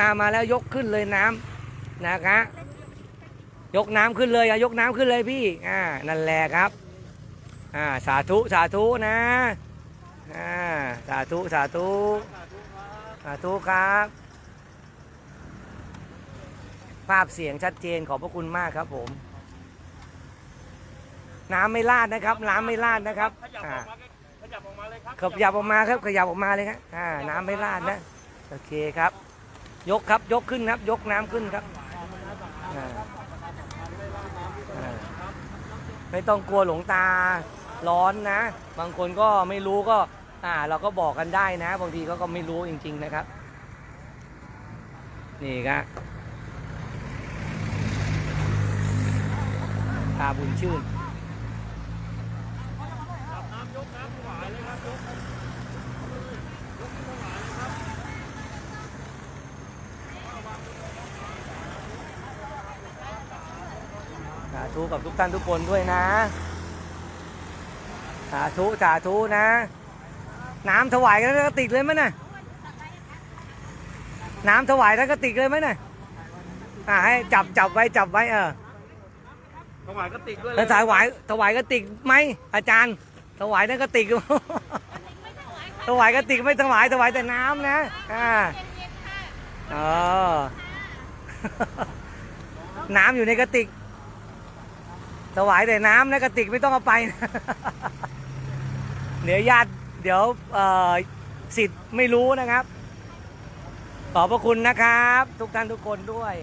ตามาแล้วยกขึ้นเลยน้ำนะคะยกน้ำขึ้นเลยอะยกน้ำขึ้นเลยพี่อ่านั่นแหละครับอ่าสาธุสาธุนะอ่าสาธุสาธุสาธุครับ ภาพเสียงชัดเจนขอบพระคุณมากครับผม น้ำไม่ลาดนะครับ น้ำไม่ลาดนะครับขยับออ่าอกมาขยับออกมาเลยครับขยับออกมาครับขยับออกมาเลยครับอ่า น้ำไม่ลาดนะ โอเคครับ ยกครับยกขึ้นครับ ยกน้ำขึ้นครับไม่ต้องกลัวหลงตาร้อนนะ บางคนก็ไม่รู้ก็อ่าเราก็บอกกันได้นะ บางทีเขาก็ไม่รู้จริง ๆนะครับ นี่ครับตาบุญชื่นำยกน้ำถวายเลยครับยก สาธุกับทุกท่านทุกคนด้วยนะ สาธุสาธุนะ น้ำถวายกันกระติกเลยไหมน่ะน้ำถวายทั้งกระติกเลยไหมน่ะอ่าให้จับจับไว้จับไว้เออถวายกระติกด้วยเลแล้วยถวายถวายกระติกไหมอาจารย์ ถวายทั้งกระติกถวายกระติกไม่ถวายถวายแต่น้ำนะอ่าอ๋อน้ำอยู่ในกระติก ถวายแต่น้ำนะกระติกไม่ต้องเอาไปนะเดี๋ยวญาติเดี๋ยวสิทธิ์ไม่รู้นะครับ ขอบพระคุณนะครับ ทุกท่านทุกคนด้วย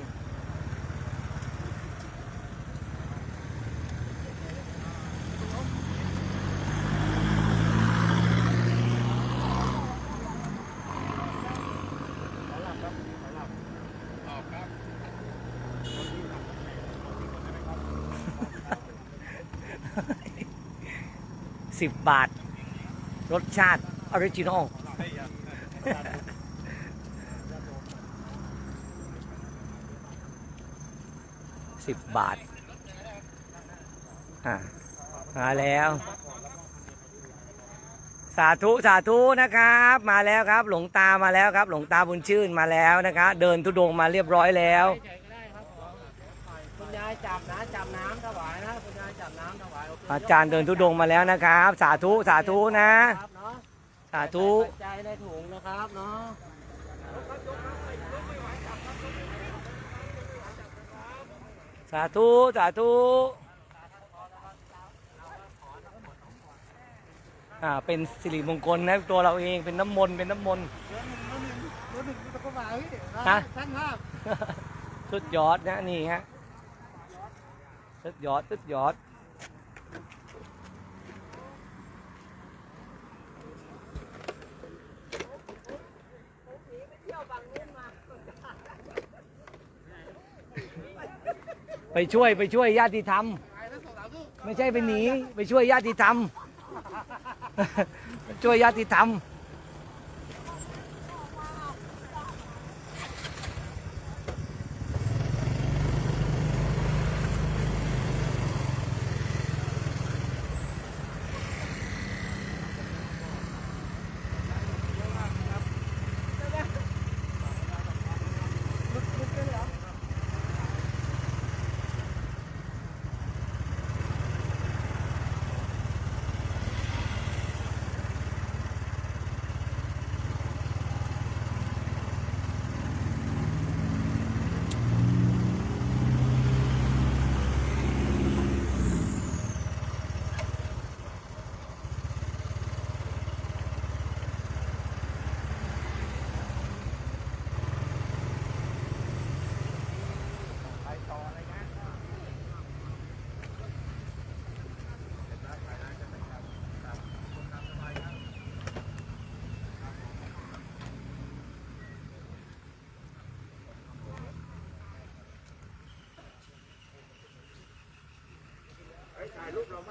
สิบบาท รสชาติออริจินอลสิบบาท อ่ามาแล้ว สาธุสาธุนะครับ มาแล้วครับ หลวงตามาแล้วครับ หลวงตาบุญชื่นมาแล้วนะครับเดินทุดงมาเรียบร้อยแล้วคุณยายจับนะจับน้ำถวายนะ อาจารย์เดินทุดงค์มาแล้วนะครับ สาธุสาธุนะครับเนาะสาธุปัจจัยในถุงนะครับเนาะสาธุสาธุอ่าเป็นสิริมงคลนะตัวเราเองเป็นน้ำมนต์เป็นน้ำมนต์รถหนึ่งรถหนึ่งรถหนึ่งตะโกนมาพี่ฮะช่างภาพสุดยอดนะนี่ฮะสุดยอดสุดยอด ไปช่วยไปช่วยญาติธรรม ไม่ใช่ไปหนี ไปช่วยญาติธรรม ช่วยญาติธรรม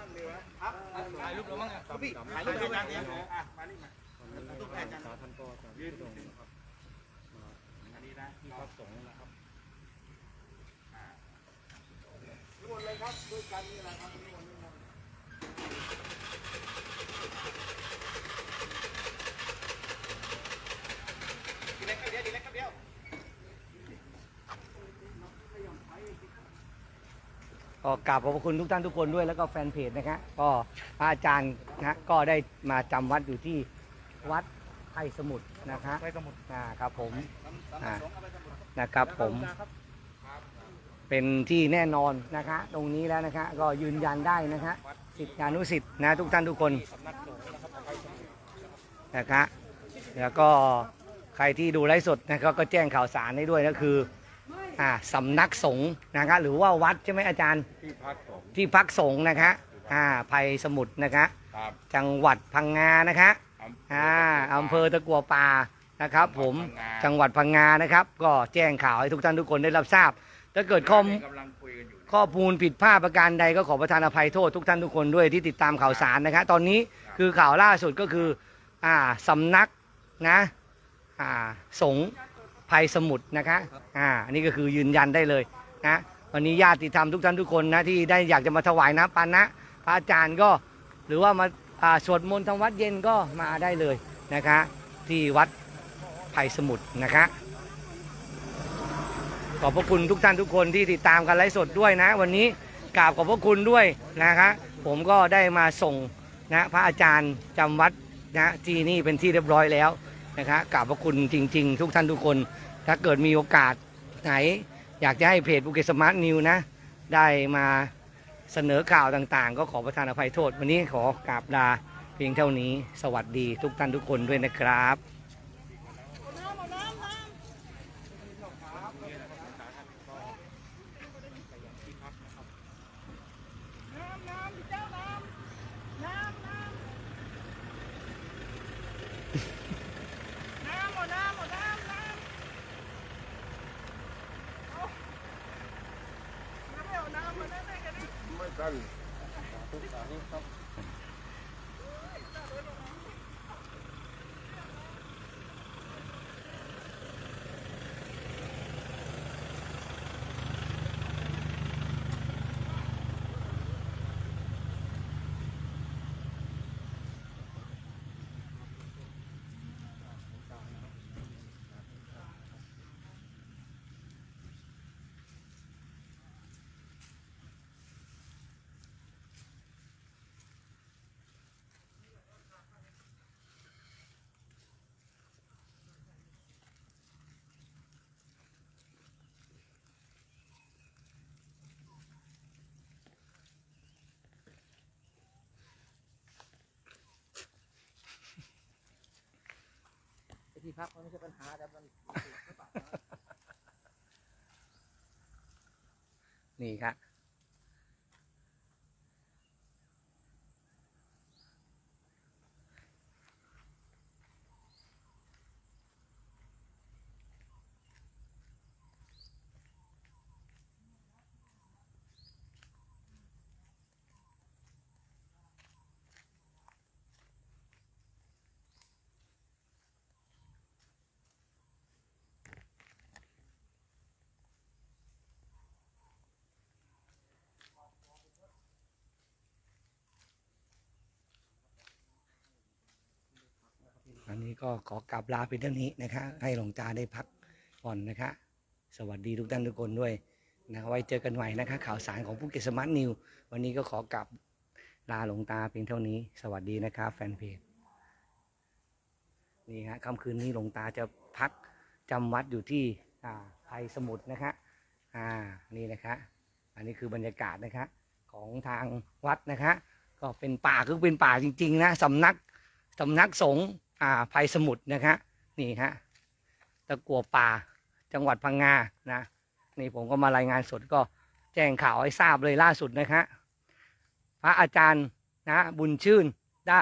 ถ่ายรูปเราบ้างดีวะครับถ่ายรูปเราบ้งอะพี่ถ่ายรูปเราบ้างเนี่ยอะมานี่มารูปแรกกันท่านก็จะยืนนะครับอันนี้นะที่พักสงฆ์นะครับทุกคนเลยครับด้วยกันนี่แหละครับนิมนนิมนต์ดีเล็กเดียวดีเล็กเดียว ก็กราบขอบพระคุณทุกท่านทุกคนด้วยแล้วก็แฟนเพจนะครับก็พระอาจารย์นะก็ได้มาจำวัดอยู่ที่วัดไผ่สมุทรนะคะไปสมุดอ่าครับผมสำนักสงฆ์เอานะครับผม เป็นที่แน่นอนนะคะตรงนี้แล้วนะคะก็ยืนยันได้นะคะสิทธิานุสิทธิ์นะทุกท่านทุกคนนะครับเอาไปสมุดนะแล้วก็ใครที่ดูไลฟ์สดนะครับก็แจ้งข่าวสารให้ด้วยก็คือ อ่าสำนักสงฆ์นะคะหรือว่าวัดใช่ไหมอาจารย์ ที่พักสงฆ์ที่พักสงฆ์นะคะอ่าภัยสมุทรนะคะครับจังหวัดพังงานะคะอำเภอ่าอำเภอตะกัวป่านะครับ ผมจังหวัดพังงาจังหวัดพังงานะครับ ก็แจ้งข่าวให้ทุกท่านทุกคนได้รับทราบ ถ้าเกิดข้อมกำลังคุยกันอยู่ข้อมูลผิดพลาดประการใดก็ขอประทานอภัยโทษทุกท่านทุกคนด้วยที่ติดตามข่าวสารนะคะตอนนี้คือข่าวล่าสุดก็คืออ่าสำนักนะอ่าสงฆ์ ภัยสมุทรนะคะอ่าอันนี้ก็คือยืนยันได้เลยนะวันนี้ญาติธรรมทุกท่านทุกคนนะที่ได้อยากจะมาถวายน้ำปานะ พระอาจารย์ก็หรือว่ามาอ่าสวดมนต์ทำวัดเย็นก็มาได้เลยนะคะ ที่วัดภัยสมุทรนะคะขอบพระคุณทุกท่านทุกคนที่ติดตามกันไลฟ์สดด้วยนะ วันนี้กราบขอบพระคุณด้วยนะคะผมก็ได้มาส่งนะพระอาจารย์จำวัดนะที่นี่เป็นที่เรียบร้อยแล้ว นะคะกราบพระคุณจริง ๆ ทุกท่านทุกคน ถ้าเกิดมีโอกาสไหน อยากจะให้เพจบุกเกสมาร์ทนิวนะ ได้มาเสนอข่าวต่างๆ ก็ขอประทานอภัยโทษ วันนี้ขอกราบลาเพียงเท่านี้ สวัสดีทุกท่านทุกคนด้วยนะครับ Sorry. ที่พักมันไม่ใช่ปัญหาแต่มันนี่ครับ ก็ขอกราบลาไปเท่านี้นะคะ ให้หลวงตาได้พักผ่อนนะคะ สวัสดีทุกท่านทุกคนด้วยนะไว้เจอกันใหม่นะคะ ข่าวสารของภูเก็ตสมาร์ทนิววันนี้ก็ขอกราบลาหลวงตาเพียงเท่านี้ สวัสดีนะครับแฟนเพจนี่ฮะค่ำคืนนี้หลวงตาจะพักจำวัดอยู่ที่อ่าไทยสมุทรนะคะอ่านี่นะคะ อันนี้คือบรรยากาศนะคะของทางวัดนะคะ ก็เป็นป่าคือเป็นป่าจริง ๆ นะสำนักสำนักสงฆ์ อ่าภัยสมุทรนะคะนี่ฮะตะกัวป่าจังหวัดพังงานะนี่ผมก็มารายงานสดก็แจ้งข่าวให้ทราบเลยล่าสุดนะคะพระอาจารย์นะบุญชื่นได้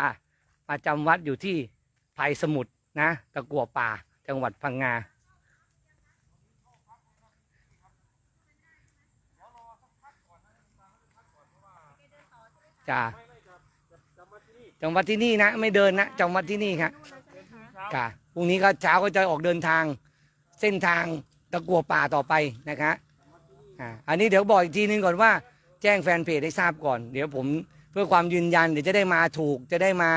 มาจำวัดอยู่ที่ภัยสมุทรนะตะกัวป่าจังหวัดพังงาจ้า จำวัดที่นี่นะ ไม่เดินนะจำวัดที่นี่ครับค่ะพรุ่งนี้ก็เช้าก็จะออกเดินทาง เส้นทางตะกัวป่าต่อไปนะคะอ่าอันนี้เดี๋ยวบอกอีกทีนึงก่อนว่า แจ้งแฟนเพจให้ทราบก่อน เดี๋ยวผมเพื่อความยืนยันเดี๋ยวจะได้มาถูก จะได้มา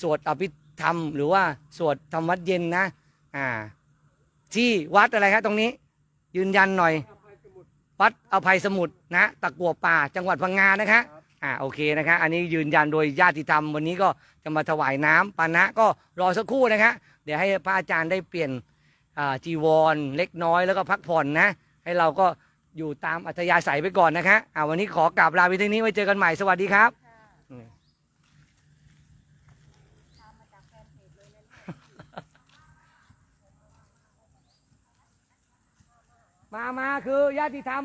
สวดอภิธรรม หรือว่าสวดธรรมวัดเย็นนะ อ่า ที่วัดอะไรครับตรงนี้ ยืนยันหน่อย วัดอภัยสมุทรนะ ตะกัวป่าจังหวัดพังงานะคะ อ่าโอเคนะคะอันนี้ยืนยันโดยญาติธรรมวันนี้ก็จะมาถวายน้ำปานะก็รอสักครู่นะคะเดี๋ยวให้พระอาจารย์ได้เปลี่ยนอ่าจีวรเล็กน้อยแล้วก็พักผ่อนนะ ให้เราก็อยู่ตามอัธยาศัยไปก่อนนะคะอ่าวันนี้ขอกราบลาไปที่นี้ไว้เจอกันใหม่สวัสดีครับมามาคือญาติธรรม